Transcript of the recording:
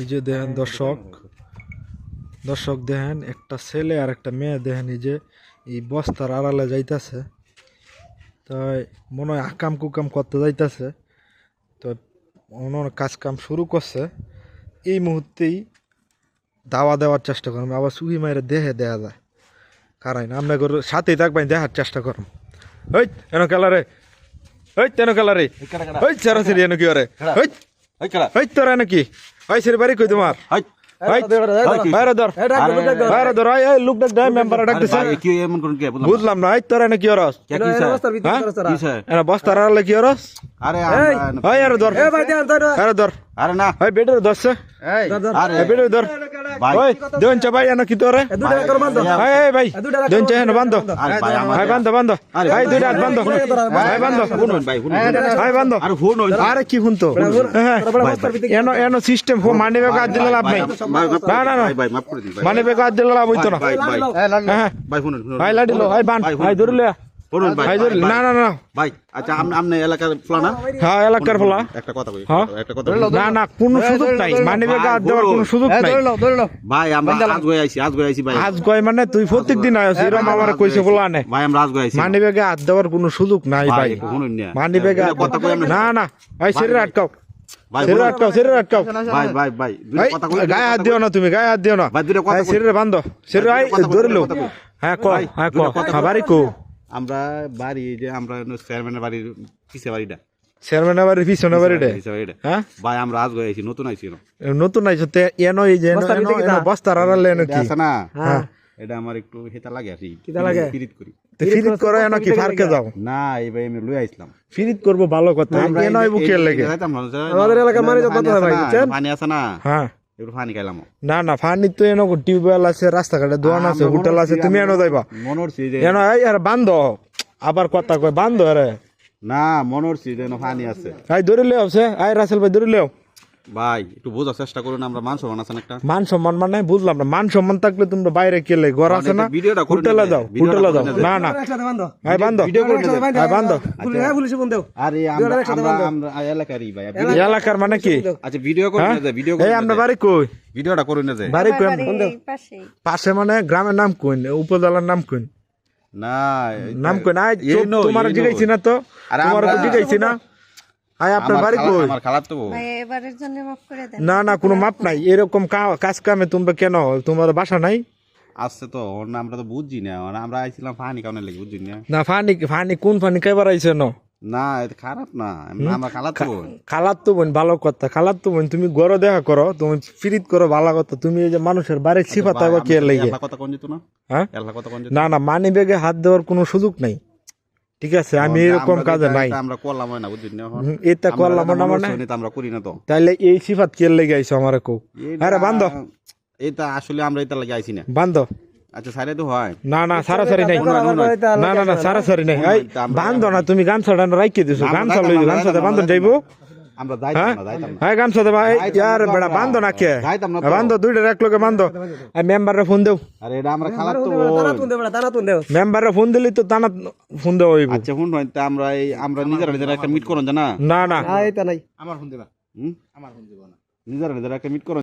এই যে দেখেন দর্শক। দর্শক দেখেন একটা ছেলে আর একটা মেয়ে দেখেন এই যে এই বস্তার আড়ালে যাইতাছে। তাই মনে হয় আকাম কুকাম করতে যাইতাছে। তো অন্য কাজ কাম শুরু করছে। এই মুহূর্তেই দাওয়া দেওয়ার চেষ্টা করুন আবার সুহি মায়ের দেহে দেয়া যায়। কারণ আমরা করে সাথেই থাকবেন দেখার চেষ্টা করুন। ওই এন কালারে ওই তেন কালারে ওই সারাসরি এন কি ওরে? ওই ওই তোরা নাকি ওই সেরে বাড়ি কই তোমার? বুঝলাম না তোরা নাকি কি স্যার? হ্যাঁ? কি স্যার? এনা বস্তার আড়ালে কি ওরস আরে আরে ধর। আরে ধর। আরে না। ওই ধরছে। আরে। ধর। ভাই দেন চা ভাই এনা কি তোরে? এই এই ভাই দেন চা হেন বান্ধ। আরে ভাই ভাই বান্ধ বান্ধ। ভাই দুইটা হাত বান্ধ। ভাই বান্ধ। শুনুন ভাই শুনুন। ভাই বান্ধ। আরে শুনুন আরে কি হ্যাঁ এনো এনো সিস্টেম মানি বেগ আদ দিলে লাভ নাই। না না না। ভাই ভাই মাফ করে ভাই। মানি বেগ আদ দিলে লাভ হইতো না। ভাই ভাই হ্যাঁ ভাই শুনুন শুনুন। ভাই লাডিলো ভাই বান। ভাই ধরলে শুনুন ভাই না না না। ভাই আচ্ছা আপনি আপনি এলাকার ফলানা হ্যাঁ এলাকার ফলা একটা কথা কই হ্যাঁ? একটা কথা না না কোনো সুযোগ নাই। মানি বেগ দেওয়ার কোনো সুযোগ নাই। ভাই আমরা আজ গই আইছি আজ গই আইছি ভাই। আজ কয় মানে তুই প্রত্যেক দিন আয়স এরম আমার কইছে নে ভাই আমরা আজ গই আইছি। মানি বেগে হাত দেওয়ার কোনো সুযোগ নাই ভাই একটু শুনুন না মানি বেগে কথা কই আমরা না না। ভাই শরীর আটকাও। ভাই শরীর শুনুন। আটকাও শরীর আটকাও। ভাই ভাই ভাই কথা গায়ে হাত দিও না তুমি গায়ে হাত দিও না। ভাই, দুটো কথা ভাই কই। শরীরে বান্ধ শরীর আই কথা কই, ধরে লো। হ্যাঁ কো হ্যাঁ কো হ্যাঁ, বাড়ি কো আমরা বাড়ি এই যে আমরা চেয়ারম্যানের বাড়ির পিছে বাড়িটা। বাড়ির পিছনে হ্যাঁ? ভাই আমরা আজ গই নতুন আইছি নতুন আইছো তে এনো এই যে এনো- এনো- এনো বস্তার আড়ালে এনো কি? আছে না? হ্যাঁ। এটা আমার একটু হেতা লাগে আর কি। লাগে? পিরিত করি। তো ফিরিত করো এনো কি ফারকে যাও না এই ভাই আমি লই আইছিলাম। ফিরিত করব ভালো কথা। এনো লাগে। আমাদের এলাকার না, যত ভাই, পানি আছে না। হ্যাঁ। খাইলাম। না না ফানি তো এনো টিউবওয়েল আছে রাস্তাঘাটে দোকান আছে হোটেল আছে তুমি এনো যাইবা। মনে হচ্ছে এনো এই আর বান্ধ। আবার কথা কয় বান্ধ রে না মনোর হচ্ছে যে না আছে। আই ধরিলে আছে আই রাসেল ভাই ধরিলেও ভাই একটু বোঝার চেষ্টা করুন আমরা মান সম্মান আছেন একটা? মান সম্মান মানে বুঝলাম না মান সম্মান থাকলে তোমরা বাইরে কেলে ঘর আছে না? ভিডিওটা হোটেলে হোটেলে করে যাও। না না। বান্ধ। ভিডিও করে বান্ধ পুলিশে ফোন দেও। আরে আমরা আমরা এলাকারই ভাই এলাকার মানে কি? আচ্ছা ভিডিও করে হ্যাঁ? ভিডিও এই আমরা বাড়ি কই? ভিডিওটা করে যায় বাড়ি কই পাশেই। পাশে মানে গ্রামের নাম কইন উপজেলার নাম কইন না নাম এই নো, তোমার জিগাইছি না তো। আরে তোমার তো আমরা- জিগাইছি না। আই আপনার বাড়ি কই? আমার খালার তো ভাই এবারের জন্য মাফ করে দেন। না না কোনো মাপ নাই। এরকম কাজ কামে তোমরা কেন? তোমার বাসা নাই? আসছে তো ওর না আমরা তো বুঝছি না। আমরা আইছিলাম ফানি কারণে লেগে বুঝছি না? না ফানি ফানি কোন ফানি কয়বার আইছে ন? না খারাপ না। এমনি আমরা তো খালার তো বোন ভালো কথা। খালার তো বোন তুমি গড় দেখা করো তুমি ফিরিত করো ভালো কথা। তুমি এই যে মানুষের বাড়ির সিফাত আবার কে লেগে? কথা কোন যেত না? হ্যাঁ? কথা কোন না? না মানি ব্যাগে হাত দেওয়ার কোনো সুযোগ নাই। ঠিক আছে আমি এরকম কাজে নাই। আমরা করলাম না বুঝছি না? এখন। এটা করলাম না মানে? আমরা করি না তো। তাইলে এই সিফাত কে লেগে আইছো আমারে কো আরে বান্ধ। এটা আসলে আমরা এটা লাগে আইছি না। বান্ধ। আচ্ছা সাইডে তো হয়। না না সারাসারি নাই। না না না সারাসারি নাই। এই বান্ধ না তুমি গান গামছাটা রাইকে দিছো গামছা লই গামছাতে বান্ধ যাইবো? আমরা যাইতাম হ্যাঁ? না যাইতাম না হ্যাঁ গামছা দেবা এই ইয়ার বেড়া বান্ধ না কে যাইতাম না তো। বান্ধ দুইটা এক লোকে বান্ধ। এই মেম্বারে ফোন দেও। আরে এটা আমরা খালার তো দানা তুন দেও দানা তুন দেও। মেম্বারে ফোন দিলি তো তানা ফোন দেওয়া হইব। আচ্ছা শুন হয় তা আমরা এই আমরা নিজেরা নিজেরা একটা মিট করুন জানা? না না। আইতা নাই। আমার ফোন দিবা। হুম? আমার ফোন দিব না। নিজেরা নিজেরা একটা মিট করুন।